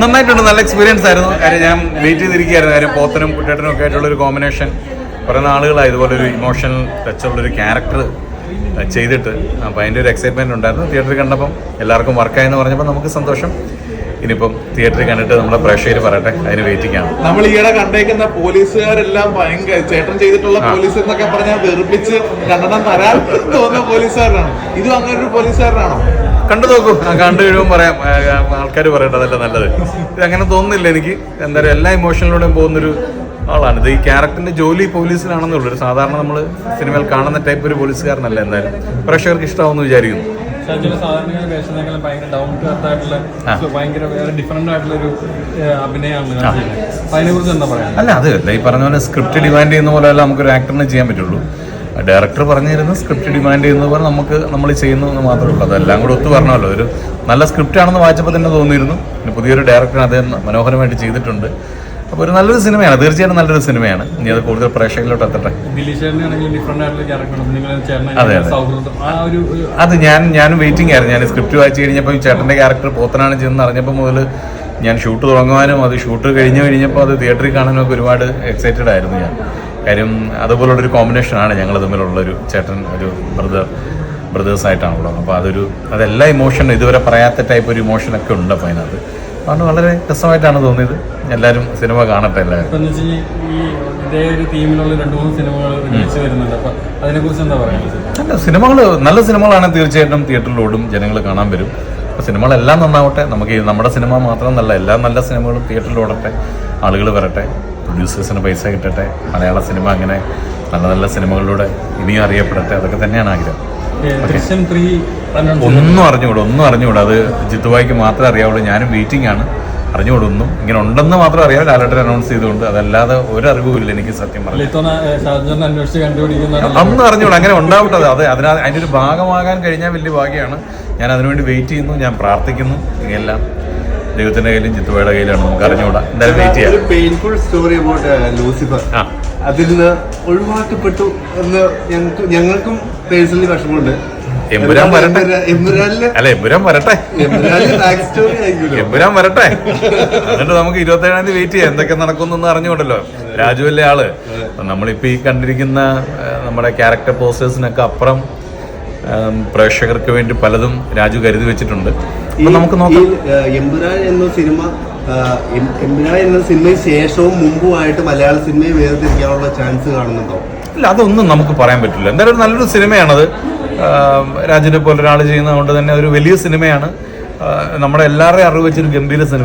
നന്നായിട്ടുണ്ട് നല്ല എക്സ്പീരിയൻസ് ആയിരുന്നു. കാര്യം ഞാൻ വെയിറ്റ് ചെയ്തിരിക്കുകയായിരുന്നു. കാര്യം പോത്തനും കുട്ടേട്ടനും ഒക്കെ ആയിട്ടുള്ള ഒരു കോമ്പിനേഷൻ കുറേ നാളുകളായി ഇതുപോലെ ഒരു ഇമോഷണൽ ടച്ചുള്ളൊരു ക്യാരക്ടർ ചെയ്തിട്ട്. അപ്പോൾ അതിന്റെ ഒരു എക്സൈറ്റ്മെന്റ് ഉണ്ടായിരുന്നു. തിയേറ്ററിൽ കണ്ടപ്പം എല്ലാവർക്കും വർക്കായെന്ന് പറഞ്ഞപ്പോൾ നമുക്ക് സന്തോഷം. ഇനിയിപ്പം തിയേറ്ററിൽ കണ്ടിട്ട് നമ്മുടെ പ്രേക്ഷകർ പറയട്ടെ അതിന് വെയിറ്റ് ചെയ്യാം. നമ്മൾ ഈയിടെ കണ്ടേക്കുന്ന പോലീസുകാരെല്ലാം ഭയങ്കര ചേട്ടൻ ചെയ്തിട്ടുള്ള പോലീസ് എന്നൊക്കെ പറഞ്ഞാൽ വെറുപ്പിച്ച് രണ്ടെണ്ണം തരാൻ തോന്നുന്ന പോലീസുകാരനാണ്? ഇതും അങ്ങനെ ഒരു പോലീസുകാരനാണോ? കണ്ടു നോക്കൂ. കണ്ടു കഴിയുമ്പോൾ പറയാം. ആൾക്കാർ പറയട്ടെ അതല്ല നല്ലത്. ഇത് അങ്ങനെ തോന്നുന്നില്ല എനിക്ക്. എന്തായാലും എല്ലാ ഇമോഷനിലൂടെയും പോകുന്നൊരു ആളാണ്. ഇത് ഈ ക്യാരക്ടറിന്റെ ജോലി പോലീസിലാണെന്നുള്ളൂ. ഒരു സാധാരണ നമ്മൾ സിനിമയിൽ കാണുന്ന ടൈപ്പ് ഒരു പോലീസുകാരനല്ല എന്തായാലും. പ്രേക്ഷകർക്ക് ഇഷ്ടമാവെന്ന് വിചാരിക്കുന്നു. എന്താ അല്ല അത് ഈ പറഞ്ഞ പോലെ സ്ക്രിപ്റ്റ് ഡിമാൻഡ് ചെയ്യുന്ന പോലെ നമുക്ക് ഒരു ആക്ടറിനെ ചെയ്യാൻ പറ്റുള്ളൂ. ഡയറക്ടർ പറഞ്ഞിരുന്നു സ്ക്രിപ്റ്റ് ഡിമാൻഡ് ചെയ്യുന്ന പോലെ നമുക്ക് നമ്മൾ ചെയ്യുന്നു എന്ന് മാത്രമേ ഉള്ളൂ. അതെല്ലാം കൂടെ ഒത്തു പറഞ്ഞല്ലോ ഒരു നല്ല സ്ക്രിപ്റ്റ് ആണെന്ന് വായിച്ചപ്പോൾ തന്നെ തോന്നിയിരുന്നു. പിന്നെ പുതിയൊരു ഡയറക്ടർ അദ്ദേഹം മനോഹരമായിട്ട് ചെയ്തിട്ടുണ്ട്. അപ്പോൾ ഒരു നല്ലൊരു സിനിമയാണ്. തീർച്ചയായിട്ടും നല്ലൊരു സിനിമയാണ്. ഇനി അത് കൂടുതൽ പ്രേക്ഷകരിലോട്ട് എത്തട്ടെ. അതെ, അതെ. അത് ഞാൻ ഞാൻ വെയിറ്റിംഗ് ആയിരുന്നു. ഞാൻ സ്ക്രിപ്റ്റ് വായിച്ചു കഴിഞ്ഞപ്പോൾ ഈ ചേട്ടന്റെ ക്യാരക്ടർ പോത്തനാണ് ചെയ്യുന്നത് അറിഞ്ഞപ്പോൾ മുതൽ ഞാൻ ഷൂട്ട് തുടങ്ങുവാനും അത് ഷൂട്ട് കഴിഞ്ഞ് കഴിഞ്ഞപ്പോൾ അത് തിയേറ്ററിൽ കാണാനും ഒക്കെ ഒരുപാട് എക്സൈറ്റഡ് ആയിരുന്നു ഞാൻ. കാര്യം അതുപോലുള്ളൊരു കോമ്പിനേഷനാണ് ഞങ്ങൾ തമ്മിലുള്ളൊരു ചേട്ടൻ ഒരു ബ്രദർ ബ്രദേഴ്സായിട്ടാണുള്ളത് അപ്പോൾ അതൊരു അതെല്ലാ ഇമോഷനും ഇതുവരെ പറയാത്ത ടൈപ്പ് ഒരു ഇമോഷനൊക്കെ ഉണ്ട് അപ്പോൾ അതിനകത്ത്. അതുകൊണ്ട് വളരെ രസമായിട്ടാണ് തോന്നിയത്. എല്ലാവരും സിനിമ കാണട്ടെ എല്ലാവരും. ഇതേ ഒരു തീമിലുള്ള രണ്ട് മൂന്ന് സിനിമകൾ റിലീസ് വരുന്നുണ്ട്. അപ്പൊ അതിനെ കുറിച്ച് എന്താ പറയുക നല്ല സിനിമകൾ നല്ല സിനിമകളാണ് തീർച്ചയായിട്ടും തിയേറ്ററിലോടും ജനങ്ങൾ കാണാൻ വരും. അപ്പോൾ സിനിമകളെല്ലാം നന്നാവട്ടെ. നമുക്ക് നമ്മുടെ സിനിമ മാത്രം നല്ല എല്ലാ നല്ല സിനിമകളും തിയേറ്ററിലോടട്ടെ ആളുകൾ വരട്ടെ. പ്രൊഡ്യൂസേഴ്സിന് പൈസ കിട്ടട്ടെ? മലയാള സിനിമ അങ്ങനെ നല്ല നല്ല സിനിമകളിലൂടെ ഇനിയും അറിയപ്പെടട്ടെ? അതൊക്കെ തന്നെയാണ് ആഗ്രഹം. ഒന്നും അറിഞ്ഞുകൂടും ഒന്നും അറിഞ്ഞുകൂടും. അത് ജിത്തുവായിക്ക് മാത്രമേ അറിയാവുള്ളൂ. ഞാനും വെയിറ്റിംഗ് ആണ്. അറിഞ്ഞുകൂടുന്നു ഇങ്ങനെ ഉണ്ടെന്ന് മാത്രം അറിയാം. ലാലട്ടൻ അനൗൺസ് ചെയ്തുകൊണ്ട്. അതല്ലാതെ ഒരു അറിവുമില്ല എനിക്ക് സത്യം പറഞ്ഞു അന്ന് അറിഞ്ഞൂടാ അങ്ങനെ ഉണ്ടാവട്ടെ അത്. അതിനാ അതിന്റെ ഒരു ഭാഗമാകാൻ കഴിഞ്ഞാൽ വലിയ ഭാഗ്യമാണ്. ഞാൻ അതിനുവേണ്ടി വെയിറ്റ് ചെയ്യുന്നു. ഞാൻ പ്രാർത്ഥിക്കുന്നു. ഇനിയെല്ലാം ദൈവത്തിന്റെ കയ്യിലും ചിത്തുവയുടെ കയ്യിലാണ് നമുക്ക് അറിഞ്ഞുകൂടാ. എന്തായാലും വെയിറ്റ് ചെയ്യാം. പെയിൻഫുൾ സ്റ്റോറി അബൌട്ട് ലൂസിഫർ അതിൽ നിന്ന് ഒഴിവാക്കപ്പെട്ടു എന്ന് ഞങ്ങൾക്ക് ഞങ്ങൾക്കും പേഴ്സണലി വിഷമമുണ്ട്. എമ്പുരാൻ വരട്ടെ. അല്ല എമ്പുരാൻ വരട്ടെ. എമ്പുരാൻ വരട്ടെ. എന്നിട്ട് നമുക്ക് ഇരുപത്തേഴാം തീയതി വെയിറ്റ് ചെയ്യാം. എന്തൊക്കെ നടക്കുന്നു അറിഞ്ഞുകൊണ്ടല്ലോ രാജുവല്ലേ ആൾ. നമ്മളിപ്പോ ഈ കണ്ടിരിക്കുന്ന നമ്മുടെ ക്യാരക്ടർ പോസ്റ്റേഴ്സിനൊക്കെ അപ്പുറം പ്രേക്ഷകർക്ക് വേണ്ടി പലതും രാജു കരുതി വെച്ചിട്ടുണ്ട്. നമുക്ക് നോക്കാം. എമ്പുരാൻ എന്ന സിനിമ എമ്പുരാൻ എന്ന സിനിമയ്ക്ക് ശേഷവും മുമ്പുമായിട്ട് മലയാള സിനിമയെ വേർതിരിക്കാനുള്ള ചാൻസ് കാണുന്നുണ്ടോ? ഇല്ല അതൊന്നും നമുക്ക് പറയാൻ പറ്റില്ല. എന്തായാലും നല്ലൊരു സിനിമയാണത്. രാജിനെ രാജുവിനെ പോലെ ഒരാൾ ചെയ്യുന്നതുകൊണ്ട് തന്നെ ഒരു വലിയ സിനിമയാണ്. നമ്മുടെ എല്ലാവരുടെയും അറിവ് വെച്ചൊരു ഗംഭീര സിനിമയാണ്.